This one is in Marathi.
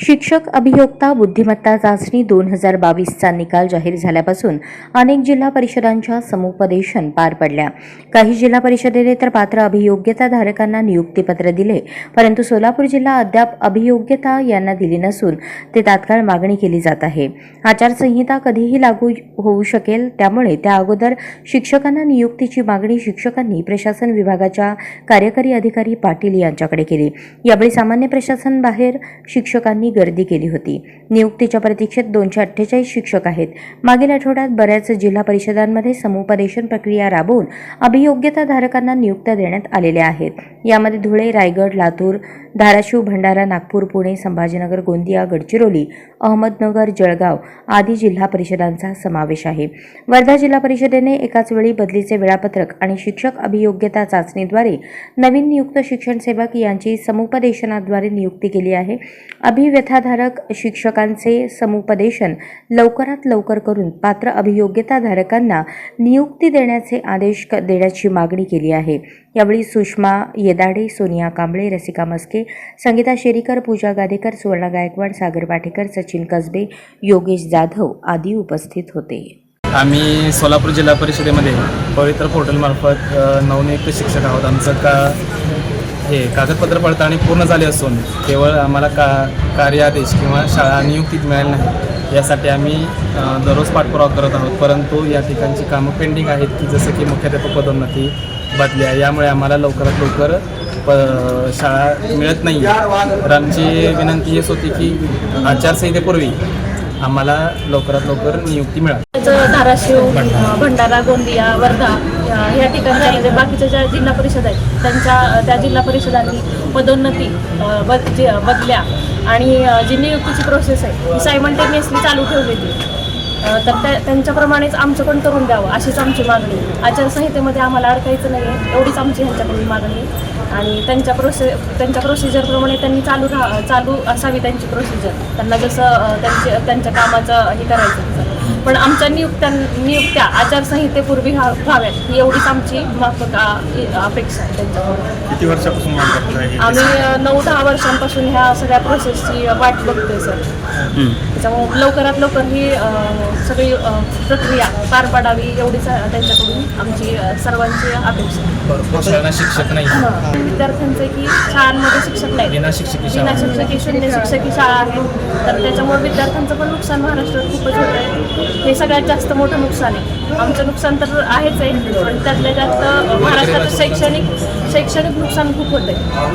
शिक्षक अभियोक्ता बुद्धिमत्ता चाचणी दोन हजार बावीसचा निकाल जाहीर झाल्यापासून अनेक जिल्हा परिषदांच्या समुपदेशन पार पडल्या. काही जिल्हा परिषदेने तर पात्र अभियोग्यता धारकांना नियुक्तीपत्र दिले परंतु सोलापूर जिल्हा अद्याप अभियोग्यता यांना दिली नसून ते तात्काळ मागणी केली जात आहे. आचारसंहिता कधीही लागू होऊ शकेल त्यामुळे त्या अगोदर शिक्षकांना नियुक्तीची मागणी शिक्षकांनी प्रशासन विभागाच्या कार्यकारी अधिकारी पाटील यांच्याकडे केली. यावेळी सामान्य प्रशासन बाहेर शिक्षकांनी गर्दी केली होती. नियुक्तीच्या प्रतीक्षेत दोनशे अठ्ठेचाळीस शिक्षक आहेत. मागील आठवड्यात बऱ्याच जिल्हा परिषदांमध्ये समुपदेशन प्रक्रिया राबवून अभियोग्यता धारकांना नियुक्त्या देण्यात आलेल्या आहेत. यामध्ये धुळे रायगड लातूर धाराशिव भंडारा नागपूर पुणे संभाजीनगर गोंदिया गडचिरोली अहमदनगर जळगाव आदी जिल्हा परिषदांचा समावेश आहे. वर्धा जिल्हा परिषदेने एकाच वेळी बदलीचे वेळापत्रक आणि शिक्षक अभियोग्यता चाचणीद्वारे नवीन नियुक्त शिक्षण सेवक यांची समुपदेशनाद्वारे नियुक्ती केली आहे. अभिव्यथाधारक शिक्षकांचे समुपदेशन लवकरात लवकर करून पात्र अभियोग्यताधारकांना नियुक्ती देण्याचे आदेश क- देण्याची मागणी केली आहे. यावेळी सुषमा येदाडे सोनिया कांबळे रसिका मस्के संगीता शेरीकर पूजा गादेकर सुवर्णा गायकवाड सागर पाठेकर सचिन कसबे योगेश जाधव आदी उपस्थित होते. आम्ही सोलापूर जिल्हा परिषदेमध्ये पवित्र पोर्टलमार्फत नवनियुक्त शिक्षक आहोत. आमचं का हे कागदपत्र पडताळणी पूर्ण झाले असून केवळ आम्हाला का कार्यादेश किंवा शाळा नियुक्तीत मिळाली नाही. यासाठी आम्ही दररोज पाठपुरावा करत आहोत. परंतु या ठिकाणची कामं पेंडिंग आहेत की जसं की मुख्याध्यापक पदोन्नती बदल्या यामुळे आम्हाला लवकरात लवकर प शाळा मिळत नाही तर आमची विनंती हेच होती की आचारसंहितेपूर्वी आम्हाला लवकरात लवकर नियुक्ती मिळावी. त्याचं धाराशिव भंडारा. गोंदिया वर्धा या ह्या ठिकाणच्या म्हणजे बाकीच्या ज्या जिल्हा परिषद आहेत त्यांच्या त्या जिल्हा परिषदांनी पदोन्नती बद बदल्या आणि जी नियुक्तीची प्रोसेस आहे ती सायमल्टेनियसली चालू ठेवलेली आहे. अ, तर त्या त्यांच्याप्रमाणेच आमचं पण करून द्यावं अशीच आमची मागणी. आचारसंहितेमध्ये आम्हाला अडकायचं नाही आहे एवढीच आमची ह्यांच्याकडून मागणी आणि त्यांच्या प्रोसे त्यांच्या प्रोसिजरप्रमाणे त्यांनी चालू राहा चालू असावी त्यांची प्रोसिजर त्यांना जसं त्यांचे त्यांच्या कामाचं हे करायचं पण आमच्या नियुक्त्या नियुक्त्या आचारसंहितेपूर्वी व्हा- व्हाव्यात ही एवढीच आमची अपेक्षा आहे त्यांच्याकडून. किती वर्षापासून माग करताय आम्ही अ, नऊ दहा वर्षांपासून ह्या सगळ्या प्रोसेसची वाट बघतोय सर. त्याच्यामुळे लवकरात लवकर ही अ, सगळी अ, प्रक्रिया पार पाडावी एवढीच अ, त्यांच्याकडून आमची अ, सर्वांची अपेक्षा आहे. भरपूर शिक्षक नाही. हं. विद्यार्थ्यांचे की शाळांमध्ये शिक्षक नाही. विना शिक्षकी शिक्षकी शून्य शिक्षकी शाळा आहे. तर त्याच्यामुळे विद्यार्थ्यांचं पण नुकसान महाराष्ट्रात खूपच होत आहे हे सगळ्यात जास्त मोठं नुकसान आहे. आमचं नुकसान तर आहेच आहे पण त्यातल्या जास्त महाराष्ट्राचं शैक्षणिक शैक्षणिक नुकसान खूप होत आहे